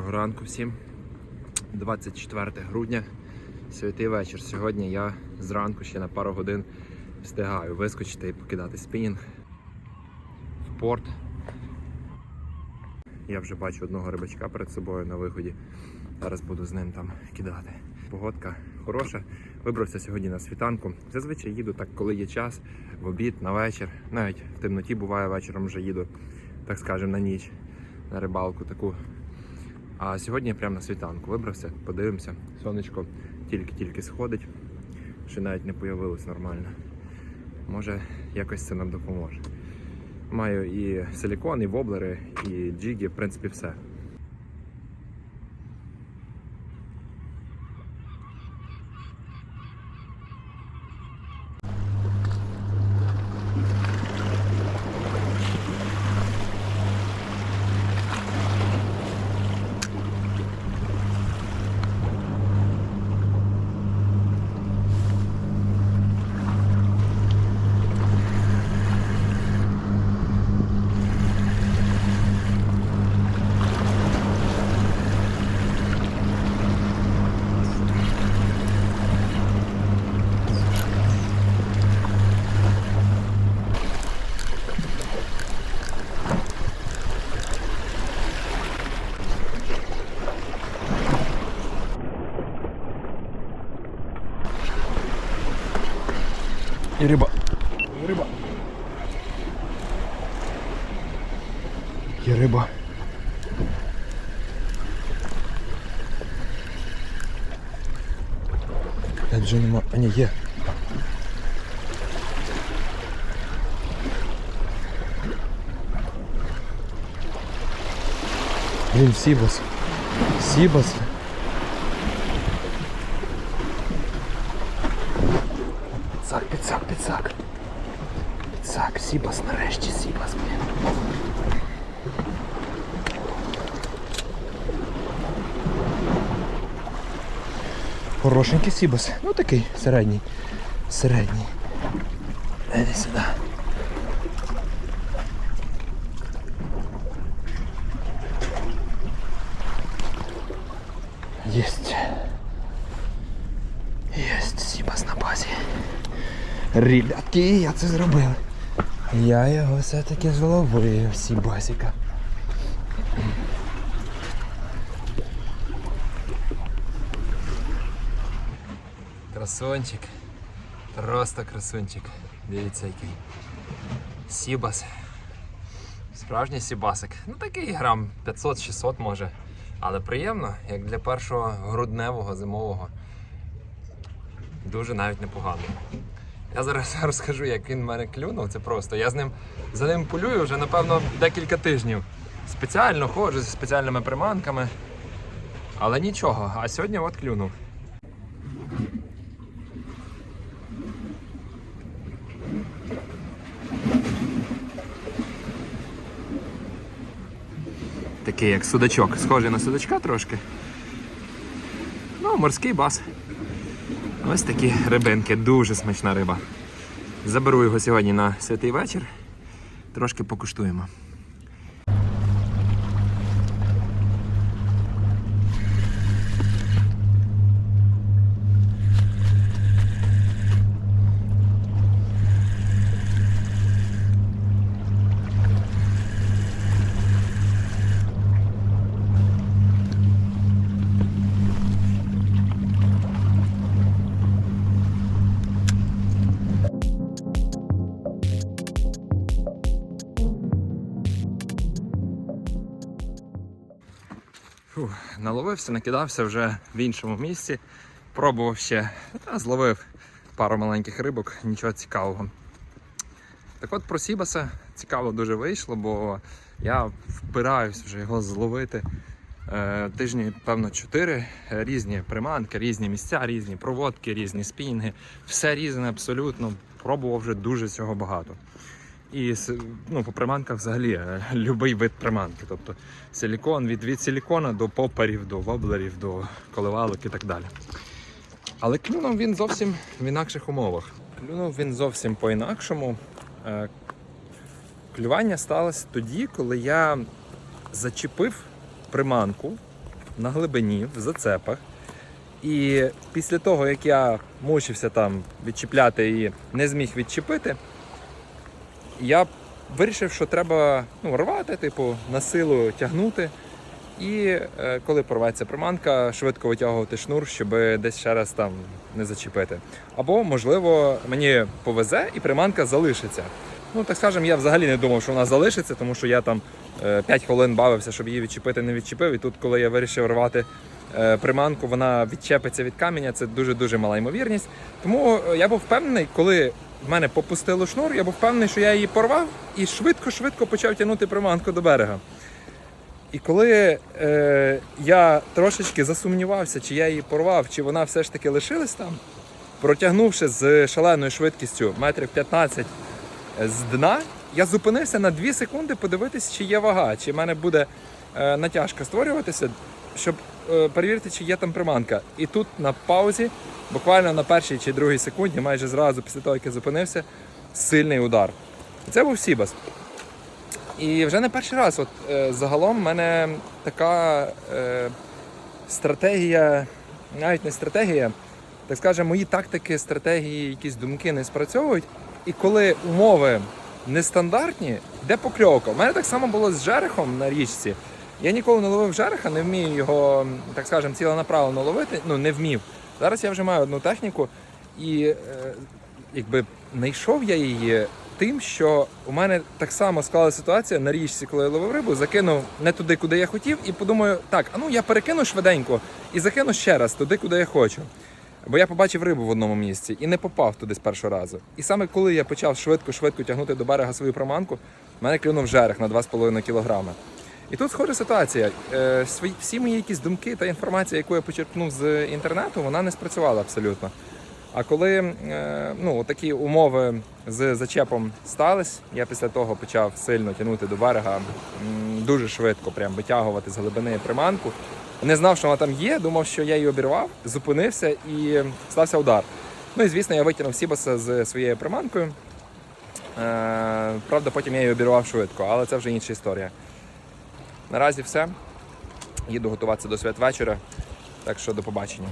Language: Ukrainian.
Доброго ранку всім. 24 грудня, святий вечір. Сьогодні я зранку ще на пару годин встигаю вискочити і покидати спінінг в порт. Я вже бачу одного рибачка перед собою на виході. Зараз буду з ним там кидати. Погодка хороша. Вибрався сьогодні на світанку. Зазвичай їду так, коли є час, в обід, на вечір. Навіть в темноті буває вечором вже їду, так скажемо, на ніч на рибалку таку. А сьогодні я прямо на світанку вибрався, подивимося. Сонечко тільки-тільки сходить, ще навіть не появилось нормально. Може, якось це нам допоможе. Маю і силікон, і воблери, і джиги, в принципі, все. І риба. Риба. Є риба. Як же нема. А ні, є. Блін, Сібас. Сібас. Сібас, нарешті Сібас, блін. Хорошенький Сібас. Ну такий середній. Середній. Іди сюди. Єсть. Єсть Сібас на базі. Ребятки, я це зробив. Я його все-таки зловив, Сібасіка. Красончик. Просто красунчик. Дивіться який. Сібас. Справжній Сібасик. Ну такий грам 500-600 може. Але приємно, як для першого грудневого зимового. Дуже навіть непогано. Я зараз розкажу, як він мене клюнув. Це просто. Я з ним за ним полюю вже, напевно, декілька тижнів. Спеціально ходжу зі спеціальними приманками. Але нічого, а сьогодні от клюнув. Такий як судачок, схожий на судачка трошки. Ну, морський бас. Ось такі рибинки, дуже смачна риба. Заберу його сьогодні на святий вечір. Трошки покуштуємо. Фух, наловився, накидався вже в іншому місці. Пробував ще, та зловив пару маленьких рибок, нічого цікавого. Так от про Сібаса цікаво дуже вийшло, бо я впираюсь вже його зловити е, тижні, певно, чотири різні приманки, різні місця, різні проводки, різні спінги. Все різне абсолютно. Пробував вже дуже цього багато. І ну, по приманках взагалі е, любий вид приманки. Тобто силікон від, від силікона до попарів, до воблерів, до коливалок і так далі. Але клюнув він зовсім в інакших умовах. Клюнув він зовсім по-інакшому. Е, Клювання сталося тоді, коли я зачепив приманку на глибині, в зацепах. І після того, як я мучився там відчіпляти і не зміг відчепити, я вирішив, що треба ну, рвати, типу, на силу тягнути. І е, коли порветься приманка, швидко витягувати шнур, щоб десь ще раз там не зачепити. Або, можливо, мені повезе і приманка залишиться. Ну, так скажемо, я взагалі не думав, що вона залишиться, тому що я там 5 хвилин бавився, щоб її відчепити, не відчепив. І тут, коли я вирішив рвати е, приманку, вона відчепиться від каменя. Це дуже-дуже мала ймовірність. Тому е, я був впевнений, коли в мене попустило шнур, я був впевнений, що я її порвав і швидко-швидко почав тягнути приманку до берега. І коли е, я трошечки засумнівався, чи я її порвав, чи вона все ж таки лишилась там, протягнувши з шаленою швидкістю метрів 15 з дна, я зупинився на 2 секунди подивитись, чи є вага, чи в мене буде е, натяжка створюватися, щоб е, перевірити, чи є там приманка. І тут на паузі, буквально на першій чи другій секунді, майже зразу після того, як я зупинився, сильний удар. Це був Сібас. І вже не перший раз. От е, загалом в мене така е, стратегія, навіть не стратегія, так скажемо, мої тактики, стратегії, якісь думки не спрацьовують. І коли умови нестандартні, де покльовка? У мене так само було з жерехом на річці. Я ніколи не ловив жереха, не вмію його, так скажемо, ціленаправленно ловити. Ну, не вмів. Зараз я вже маю одну техніку, і е, якби знайшов я її тим, що у мене так само склалася ситуація на річці, коли я ловив рибу, закинув не туди, куди я хотів, і подумаю, так, а ну я перекину швиденько і закину ще раз туди, куди я хочу. Бо я побачив рибу в одному місці і не попав туди з першого разу. І саме коли я почав швидко-швидко тягнути до берега свою приманку, в мене клюнув жерех на 2,5 кілограми. І тут схожа ситуація. Е, Всі мої якісь думки та інформація, яку я почерпнув з інтернету, вона не спрацювала абсолютно. А коли е, ну, такі умови з зачепом стались, я після того почав сильно тягнути до берега, дуже швидко прям витягувати з глибини приманку. Не знав, що вона там є, думав, що я її обірвав, зупинився і стався удар. Ну і звісно, я витягнув Сібаса з своєю приманкою. Е, правда, потім я її обірвав швидко, але це вже інша історія. Наразі все. Їду готуватися до святвечора, так що до побачення.